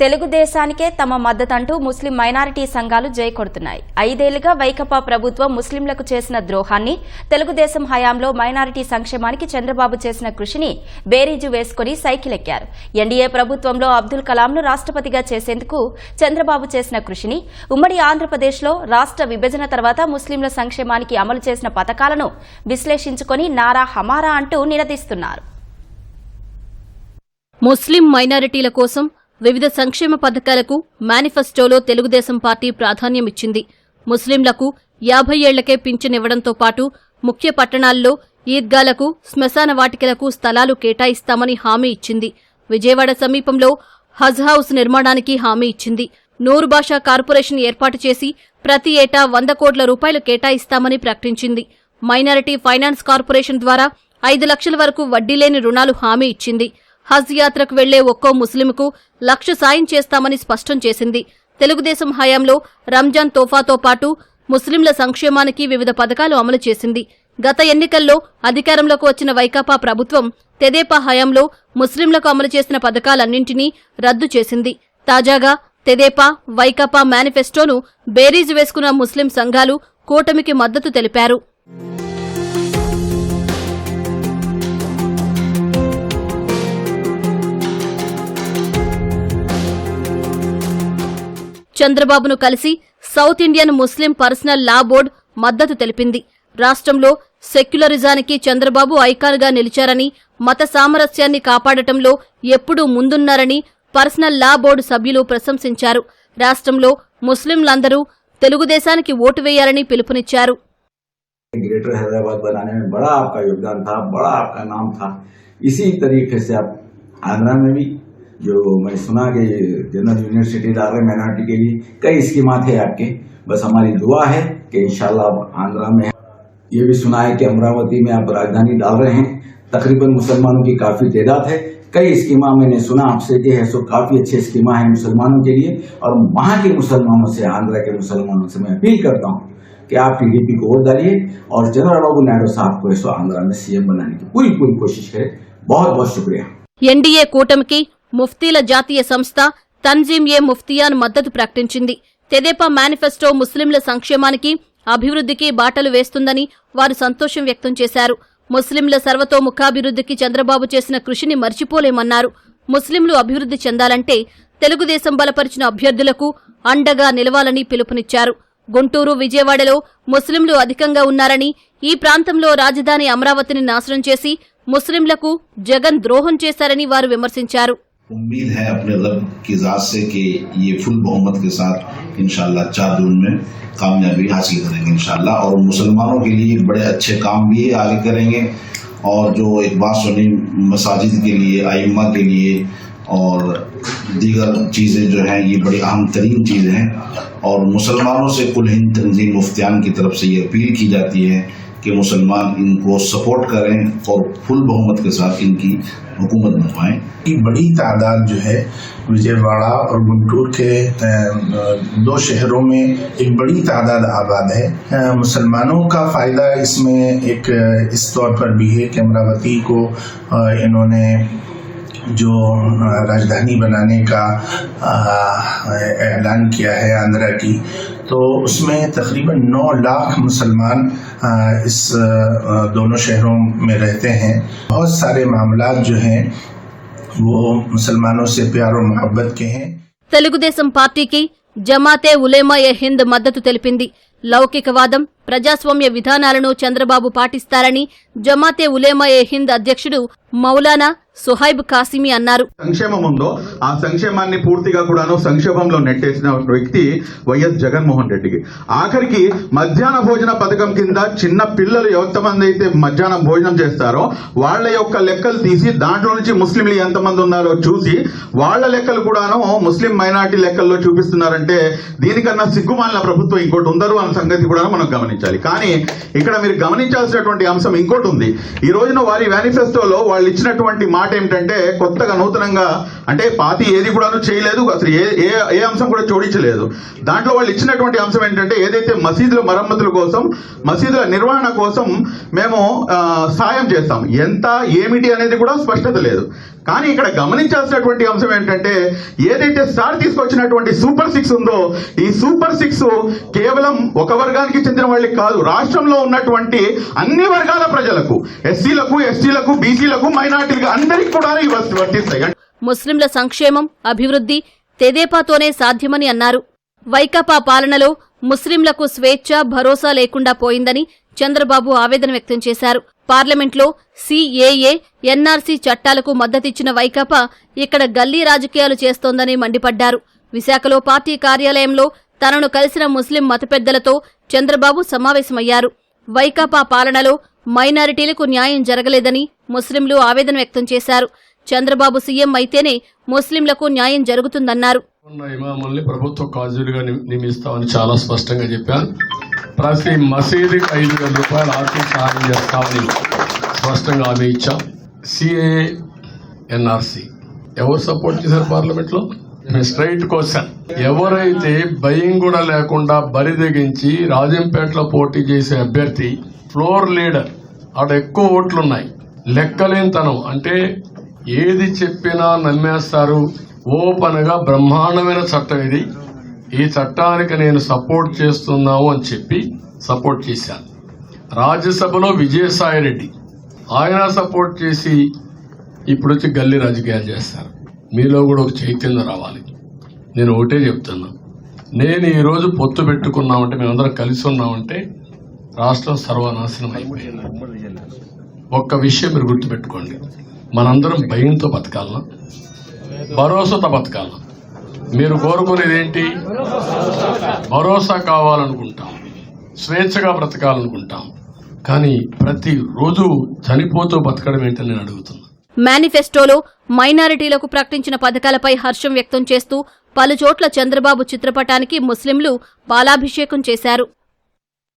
తెలుగుదేశానికే తమ మద్దతంటూ ముస్లిం మైనారిటీ సంఘాలు జయకొడుతున్నాయి ఐదేళ్ళుగా వైకపా ప్రభుత్వం ముస్లింలకు చేసిన ద్రోహాన్ని తెలుగుదేశం హయాంలో మైనారిటీ సంక్షేమానికి చంద్రబాబు చేసిన కృషిని బేరీజు వేసుకుని సైకిల్ ఎక్కారు ఎన్డీఏ ప్రభుత్వంలో అబ్దుల్ కలాంను రాష్ట్రపతిగా చేసేందుకు చంద్రబాబు చేసిన కృషిని ఉమ్మడి ఆంధ్రప్రదేశ్లో రాష్ట్ర విభజన తర్వాత ముస్లింల సంక్షేమానికి అమలు చేసిన పథకాలను విశ్లేషించుకొని నారా హమారా అంటూ నిలదీస్తున్నారు. ముస్లిం మైనారిటీల కోసం వివిధ సంక్షేమ పథకాలకు మేనిఫెస్టోలో తెలుగుదేశం పార్టీ ప్రాధాన్యమిచ్చింది. ముస్లింలకు యాభై ఏళ్ళకే పింఛనివ్వడంతో పాటు ముఖ్య పట్టణాల్లో ఈద్గాలకు శ్మశాన వాటికలకు స్థలాలు కేటాయిస్తామని హామీ ఇచ్చింది. విజయవాడ సమీపంలో హజ్ హౌస్ నిర్మాణానికి హామీ ఇచ్చింది. నూరు భాషా కార్పొరేషన్ ఏర్పాటు చేసి ప్రతి ఏటా వంద కోట్ల రూపాయలు కేటాయిస్తామని ప్రకటించింది. మైనారిటీ ఫైనాన్స్ కార్పొరేషన్ ద్వారా ఐదు లక్షల వరకు వడ్డీ లేని రుణాలు హామీ ఇచ్చింది. హజ్ యాత్రకు వెళ్ళే ఒక్కో ముస్లింకు లక్ష సాయం చేస్తామని స్పష్టం చేసింది. తెలుగుదేశం హయాంలో రంజాన్ తోఫాతో పాటు ముస్లింల సంక్షేమానికి వివిధ పథకాలు అమలు చేసింది. గత ఎన్నికల్లో అధికారంలోకి వచ్చిన వైకాపా ప్రభుత్వం తెదేపా హయాంలో ముస్లింలకు అమలు చేసిన పథకాలన్నింటినీ రద్దు చేసింది. తాజాగా తెదేపా వైకాపా మేనిఫెస్టోను బేరీజు వేసుకున్న ముస్లిం సంఘాలు కూటమికి మద్దతు తెలిపారు. చంద్రబాబును కలిసి south Indian Muslim personal law board మద్దతు తెలిపింది రాష్ట్రంలో సెక్యులరిజానికి చంద్రబాబు ఐకాన్గా నిలిచారని మత సామరస్యాన్ని కాపాడటంలో ఎప్పుడూ ముందున్నారని పర్సనల్ లా బోర్డు సభ్యులు ప్రశంసించారు రాష్ట్రంలో ముస్లింలందరూ తెలుగుదేశానికి ఓటు వేయాలని పిలుపునిచ్చారు ग्रेटर हैदराबाद बनाने में बड़ा आपका योगदान था बड़ा आपका नाम था इसी तरीके से आप आंध्रा में भी جو میں سنا کہ جنرل یونیورسٹی ادارے مینارٹی کے لیے کئی اسکیمات ہیں آپ کے۔ بس ہماری دعا ہے کہ انشاءاللہ آپ آندھرا میں یہ بھی سنا ہے کہ امراوتی میں آپ راجدھانی ڈال رہے ہیں۔ تقریباً مسلمانوں کی کافی تعداد ہے۔ کئی اسکیماں میں نے سنا آپ سے کہ ہے سو کافی اچھے اسکیما ہیں مسلمانوں کے لیے۔ اور وہاں کے مسلمانوں سے، آندھرا کے مسلمانوں سے میں اپیل کرتا ہوں کہ آپ ٹی ڈی پی کو ووٹ ڈالیے۔ اور جنرل بابو نائڈو صاحب کو ایسو آندھرا میں سی ایم بنانے کی پوری پوری کوشش کرے۔ بہت بہت شکریہ۔ این కూటమికి ముఫ్తీల జాతీయ సంస్థ తన్జీమ్ ఏ ముఫ్తియాన్ మద్దతు ప్రకటించింది. తెదేపా మేనిఫెస్టో ముస్లింల సంక్షేమానికి అభివృద్ధికి బాటలు వేస్తుందని వారు సంతోషం వ్యక్తం చేశారు. ముస్లింల సర్వతోముఖాభివృద్ధికి చంద్రబాబు చేసిన కృషిని మర్చిపోలేమన్నారు. ముస్లింలు అభివృద్ధి చెందాలంటే తెలుగుదేశం బలపరిచిన అభ్యర్థులకు అండగా నిలవాలని పిలుపునిచ్చారు. గుంటూరు విజయవాడలో ముస్లింలు అధికంగా ఉన్నారని ఈ ప్రాంతంలో రాజధాని అమరావతిని నాశనం చేసి ముస్లింలకు జగన్ ద్రోహం చేశారని వారు విమర్శించారు. امید ہے اپنے رب کی ذات سے کہ یہ فل بہمت کے ساتھ انشاءاللہ چار جون میں کامیابی حاصل کریں گے انشاءاللہ اور مسلمانوں کے لیے بڑے اچھے کام بھی آگے کریں گے اور جو ایک بات سنی، مساجد کے لیے آئمہ کے لیے اور دیگر چیزیں جو ہیں، یہ بڑی اہم ترین چیزیں ہیں اور مسلمانوں سے کل ہند تنظیم مفتیان کی طرف سے یہ اپیل کی جاتی ہے کہ مسلمان ان کو سپورٹ کریں اور فل بہومت کے ساتھ ان کی حکومت بنوائیں۔ کی بڑی تعداد جو ہے وجے واڑہ اور گنٹور کے دو شہروں میں ایک بڑی تعداد آباد ہے۔ مسلمانوں کا فائدہ اس میں ایک اس طور پر بھی ہے کہ امراوتی کو انہوں نے جو راجدھانی بنانے کا اعلان کیا ہے آندھرا کی، تو اس میں تقریباً نو لاکھ مسلمان اس دونوں شہروں میں رہتے ہیں۔ بہت سارے معاملات جو ہیں، وہ مسلمانوں سے پیار و محبت کے ہیں۔ తెలుగుదేశం పార్టీకి జమాతే ఉలేమా ఏ హింద్ మద్దతు తెలిపింది లౌకికవాదం ప్రజాస్వామ్య విధానాలను చంద్రబాబు పాటిస్తారని జమాతే ఉలేమా ఏ ہند అధ్యక్షుడు مولانا సుహైబ్ కాసిమి అన్నారు. సంక్షేమం ఉందో ఆ సంక్షేమాన్ని పూర్తిగా కూడాను సంక్షోభంలో నెట్టేసిన వ్యక్తి వైఎస్ జగన్మోహన్ రెడ్డికి. ఆఖరికి మధ్యాహ్న భోజన పథకం కింద చిన్న పిల్లలు ఎంతమంది అయితే మధ్యాహ్నం భోజనం చేస్తారో వాళ్ళ యొక్క లెక్కలు తీసి దాంట్లో నుంచి ముస్లింలు ఎంతమంది ఉన్నారో చూసి వాళ్ళ లెక్కలు కూడాను ముస్లిం మైనార్టీ లెక్కల్లో చూపిస్తున్నారంటే దీనికన్నా సిగ్గుమాలిన ప్రభుత్వం ఇంకోటి ఉందరు అన్న సంగతి కూడా మనం గమనించాలి. కానీ ఇక్కడ మీరు గమనించాల్సినటువంటి అంశం ఇంకోటి ఉంది. ఈ రోజున వారి మేనిఫెస్టోలో వాళ్ళు ఇచ్చినటువంటి మాట మాట ఏమిటంటే కొత్తగా నూతనంగా అంటే పాతి ఏది కూడా చేయలేదు అసలు ఏ ఏ ఏ అంశం కూడా జోడించలేదు. దాంట్లో వాళ్ళు ఇచ్చినటువంటి అంశం ఏంటంటే ఏదైతే మసీదుల మరమ్మతుల కోసం మసీదుల నిర్వహణ కోసం మేము సాయం చేస్తాం. ఎంత ఏమిటి అనేది కూడా స్పష్టత లేదు. కానీ ఇక్కడ గమనించాల్సినటువంటి అంశం ఏంటంటే ఏదైతే సార్ తీసుకొచ్చినటువంటి సూపర్ సిక్స్ ఉందో ఈ సూపర్ సిక్స్ కేవలం ఒక వర్గానికి చెందిన వాళ్ళకి కాదు రాష్ట్రంలో ఉన్నటువంటి అన్ని వర్గాల ప్రజలకు ఎస్సీలకు ఎస్టీలకు బీసీలకు మైనార్టీలకు అందరికీ వర్తిస్తాయి ముస్లింల సంక్షేమం అభివృద్ధి తెదేపాతోనే సాధ్యమని అన్నారు. వైకాపా పాలనలో ముస్లింలకు స్వేచ్ఛ భరోసా లేకుండా పోయిందని చంద్రబాబు ఆవేదన వ్యక్తం చేశారు. పార్లమెంట్లో సీఏఏ ఎన్ఆర్సీ చట్టాలకు మద్దతిచ్చిన వైకాపా ఇక్కడ గల్లీ రాజకీయాలు చేస్తోందని మండిపడ్డారు. విశాఖలో పార్టీ కార్యాలయంలో తనను కలిసిన ముస్లిం మత పెద్దలతో చంద్రబాబు సమావేశమయ్యారు. వైకాపా పాలనలో మైనారిటీలకు న్యాయం జరగలేదని ముస్లింలు ఆవేదన వ్యక్తం చేశారు. చంద్రబాబు సీఎం అయితేనే ముస్లింలకు న్యాయం జరుగుతుందన్నారు. ఇమాముల్ని ప్రభుత్వ కాజులుగా నియమిస్తామని చాలా స్పష్టంగా చెప్పాను ప్రతి మసీదుకి ఐదు వేల రూపాయలు ఆర్థిక సహాయం చేస్తామని స్పష్టంగా హామీ ఇచ్చాం. CAA NRC. ఎవరు సపోర్ట్ చేశారు పార్లమెంట్లో స్ట్రైట్ క్వశ్చన్. ఎవరైతే భయం కూడా లేకుండా బరి తెగించి రాజంపేటలో పోటీ చేసే అభ్యర్థి ఫ్లోర్ లీడర్ ఆడ ఎక్కువ ఓట్లున్నాయి. లెక్కలేనితనం. అంటే ఏది చెప్పినా నమ్మేస్తారు. ఓపెన్గా బ్రహ్మాండమైన చట్టం ఇది. ఈ చట్టానికి నేను సపోర్ట్ చేస్తున్నాము అని చెప్పి సపోర్ట్ చేశాను. రాజ్యసభలో విజయసాయి రెడ్డి ఆయన సపోర్ట్ చేసి ఇప్పుడు వచ్చి గల్లీ రాజకీయాలు చేస్తారు. మీలో కూడా ఒక చైతన్యం రావాలి. నేను ఒకటే చెప్తున్నా. నేను ఈరోజు పొత్తు పెట్టుకున్నామంటే మేమందరం కలిసి ఉన్నామంటే రాష్ట్రం సర్వనాశనం అయిపోయింది. ఒక్క విషయం మీరు గుర్తుపెట్టుకోండి. మనందరం భయంతో బతకాలనా? భరోసాతో బతకాలనా? మీరు కోరుకునేది ఏంటి భరోసా కావాలనుకుంటాం. స్వేచ్ఛగా బ్రతకాలనుకుంటాం. కానీ ప్రతిరోజు చనిపోతూ బతకడం ఏంటని నేను అడుగుతున్నా. మేనిఫెస్టోలో మైనారిటీలకు ప్రకటించిన పథకాలపై హర్షం వ్యక్తం చేస్తూ పలుచోట్ల చంద్రబాబు చిత్రపటానికి ముస్లింలు పాలాభిషేకం చేశారు.